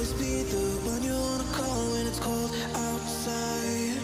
always be the one you wanna call when it's cold outside.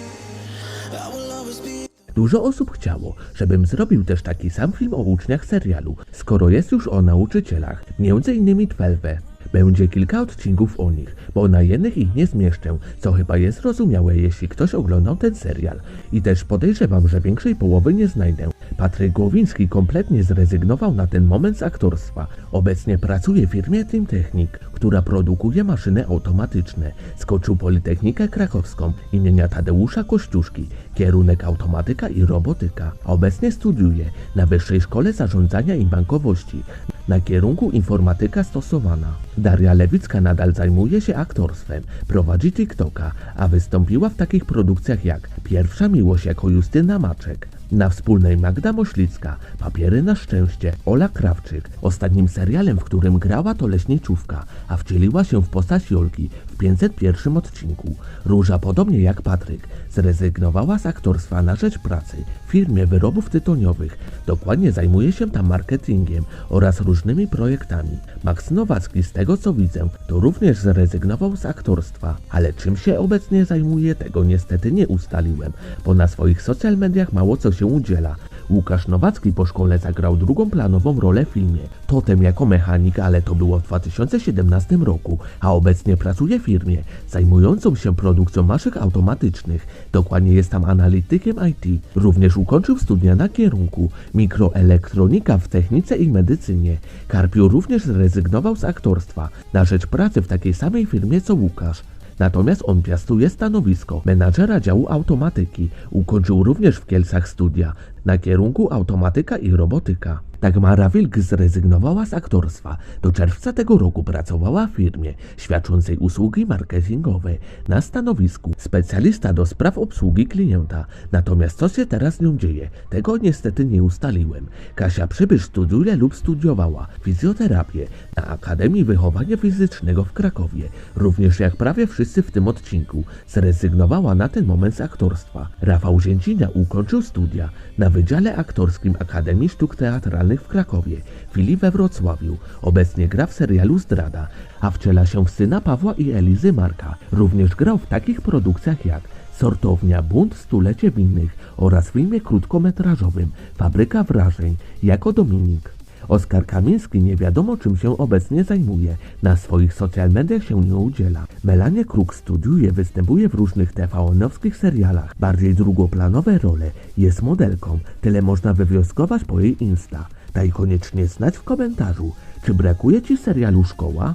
I will always be. Dużo osób chciało, żebym zrobił też taki sam film o uczniach serialu, skoro jest już o nauczycielach, między innymi 12. Będzie kilka odcinków o nich, bo na jednych ich nie zmieszczę, co chyba jest zrozumiałe, jeśli ktoś oglądał ten serial. I też podejrzewam, że większej połowy nie znajdę. Patryk Głowiński kompletnie zrezygnował na ten moment z aktorstwa. Obecnie pracuje w firmie Team Technik, która produkuje maszyny automatyczne. Skoczył Politechnikę Krakowską imienia Tadeusza Kościuszki, kierunek automatyka i robotyka. Obecnie studiuje na Wyższej Szkole Zarządzania i Bankowości na kierunku informatyka stosowana. Daria Lewicka nadal zajmuje się aktorstwem, prowadzi TikToka, a wystąpiła w takich produkcjach jak Pierwsza Miłość jako Justyna Maczek, na wspólnej Magda Moślicka, Papiery na szczęście, Ola Krawczyk. Ostatnim serialem, w którym grała to Leśniczówka, a wcieliła się w postać Jolki w 501 odcinku. Róża, podobnie jak Patryk, zrezygnowała z aktorstwa na rzecz pracy w firmie wyrobów tytoniowych. Dokładnie zajmuje się tam marketingiem oraz różnymi projektami. Max Nowacki, z tego co widzę, to również zrezygnował z aktorstwa, ale czym się obecnie zajmuje, tego niestety nie ustaliłem, bo na swoich social mediach mało co się udziela. Łukasz Nowacki po szkole zagrał drugą planową rolę w filmie. Totem jako mechanik, ale to było w 2017 roku, a obecnie pracuje w firmie zajmującą się produkcją maszyn automatycznych. Dokładnie jest tam analitykiem IT. Również ukończył studia na kierunku mikroelektronika w technice i medycynie. Karpiu również zrezygnował z aktorstwa na rzecz pracy w takiej samej firmie co Łukasz. Natomiast on piastuje stanowisko menadżera działu automatyki. Ukończył również w Kielcach studia na kierunku automatyka i robotyka. Dagmara Wilk zrezygnowała z aktorstwa. Do czerwca tego roku pracowała w firmie świadczącej usługi marketingowe na stanowisku specjalista do spraw obsługi klienta. Natomiast co się teraz z nią dzieje, tego niestety nie ustaliłem. Kasia Przybysz studiuje lub studiowała fizjoterapię na Akademii Wychowania Fizycznego w Krakowie. Również jak prawie wszyscy w tym odcinku zrezygnowała na ten moment z aktorstwa. Rafał Zięcina ukończył studia na Wydziale Aktorskim Akademii Sztuk Teatralnych w Krakowie, Filip we Wrocławiu. Obecnie gra w serialu Zdrada, a wciela się w syna Pawła i Elizy Marka. Również grał w takich produkcjach jak Sortownia Bunt Stulecie Winnych oraz w filmie krótkometrażowym Fabryka Wrażeń jako Dominik. Oskar Kamiński nie wiadomo czym się obecnie zajmuje. Na swoich social mediach się nie udziela. Melanie Kruk studiuje, występuje w różnych TVN-owskich serialach. Bardziej drugoplanowe role. Jest modelką. Tyle można wywnioskować po jej Insta. Daj koniecznie znać w komentarzu, czy brakuje Ci serialu Szkoła?